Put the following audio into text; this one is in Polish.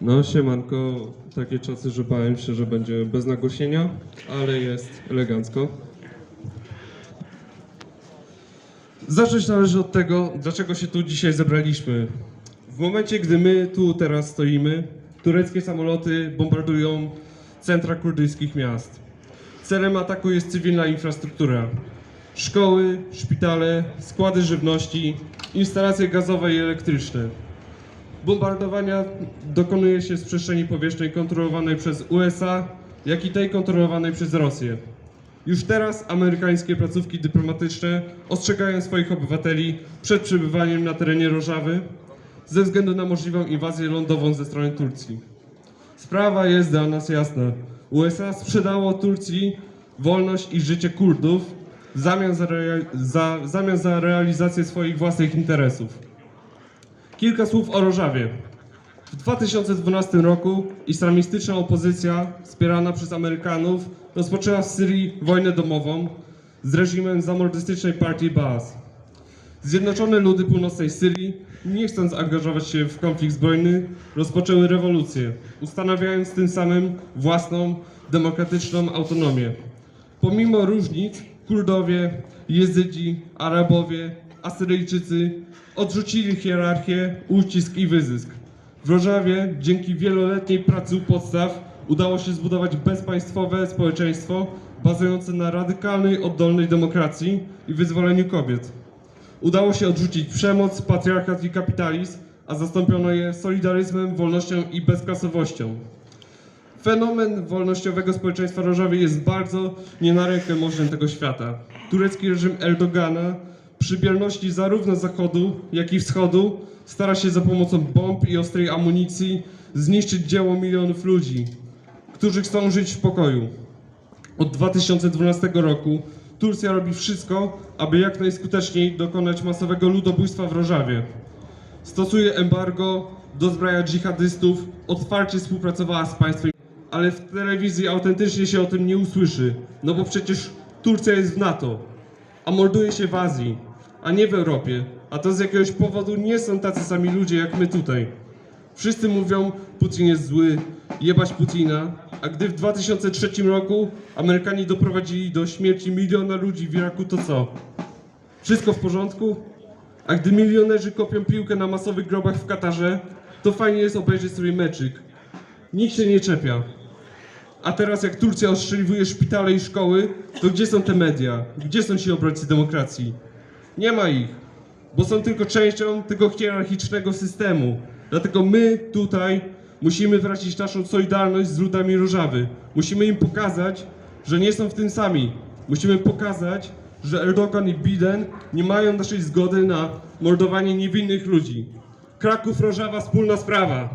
No siemanko, takie czasy, że bałem się, że będzie bez nagłośnienia, ale jest elegancko. Zacząć należy od tego, dlaczego się tu dzisiaj zebraliśmy. W momencie, gdy my tu teraz stoimy, tureckie samoloty bombardują centra kurdyjskich miast. Celem ataku jest cywilna infrastruktura. Szkoły, szpitale, składy żywności, instalacje gazowe i elektryczne. Bombardowania dokonuje się z przestrzeni powietrznej kontrolowanej przez USA, jak i tej kontrolowanej przez Rosję. Już teraz amerykańskie placówki dyplomatyczne ostrzegają swoich obywateli przed przebywaniem na terenie Rożawy ze względu na możliwą inwazję lądową ze strony Turcji. Sprawa jest dla nas jasna. USA sprzedało Turcji wolność i życie Kurdów w zamian za, za, w zamian za realizację swoich własnych interesów. Kilka słów o Rożawie. W 2012 roku islamistyczna opozycja, wspierana przez Amerykanów, rozpoczęła w Syrii wojnę domową z reżimem zamordystycznej partii Baas. Zjednoczone ludy północnej Syrii, nie chcąc angażować się w konflikt zbrojny, rozpoczęły rewolucję, ustanawiając tym samym własną, demokratyczną autonomię. Pomimo różnic, Kurdowie, Jezydzi, Arabowie, Asyryjczycy odrzucili hierarchię, ucisk i wyzysk. W Rożawie dzięki wieloletniej pracy u podstaw udało się zbudować bezpaństwowe społeczeństwo bazujące na radykalnej, oddolnej demokracji i wyzwoleniu kobiet. Udało się odrzucić przemoc, patriarchat i kapitalizm, a zastąpiono je solidaryzmem, wolnością i bezklasowością. Fenomen wolnościowego społeczeństwa Rożawy jest bardzo nie na rękę możnym tego świata. Turecki reżim Erdogana przy bierności zarówno Zachodu, jak i Wschodu stara się za pomocą bomb i ostrej amunicji zniszczyć dzieło milionów ludzi, którzy chcą żyć w pokoju. Od 2012 roku Turcja robi wszystko, aby jak najskuteczniej dokonać masowego ludobójstwa w Rożawie. Stosuje embargo, dozbraja dżihadystów, otwarcie współpracowała z państwem, ale w telewizji autentycznie się o tym nie usłyszy, no bo przecież Turcja jest w NATO, a morduje się w Azji, a nie w Europie, a to z jakiegoś powodu nie są tacy sami ludzie jak my tutaj. Wszyscy mówią, Putin jest zły, jebać Putina, a gdy w 2003 roku Amerykanie doprowadzili do śmierci miliona ludzi w Iraku, to co? Wszystko w porządku? A gdy milionerzy kopią piłkę na masowych grobach w Katarze, to fajnie jest obejrzeć sobie meczyk. Nikt się nie czepia. A teraz jak Turcja ostrzeliwuje szpitale i szkoły, to gdzie są te media? Gdzie są ci obrońcy demokracji? Nie ma ich, bo są tylko częścią tego hierarchicznego systemu. Dlatego my tutaj musimy wyrazić naszą solidarność z ludami Różawy. Musimy im pokazać, że nie są w tym sami. Musimy pokazać, że Erdogan i Biden nie mają naszej zgody na mordowanie niewinnych ludzi. Kraków, Rożawa, wspólna sprawa.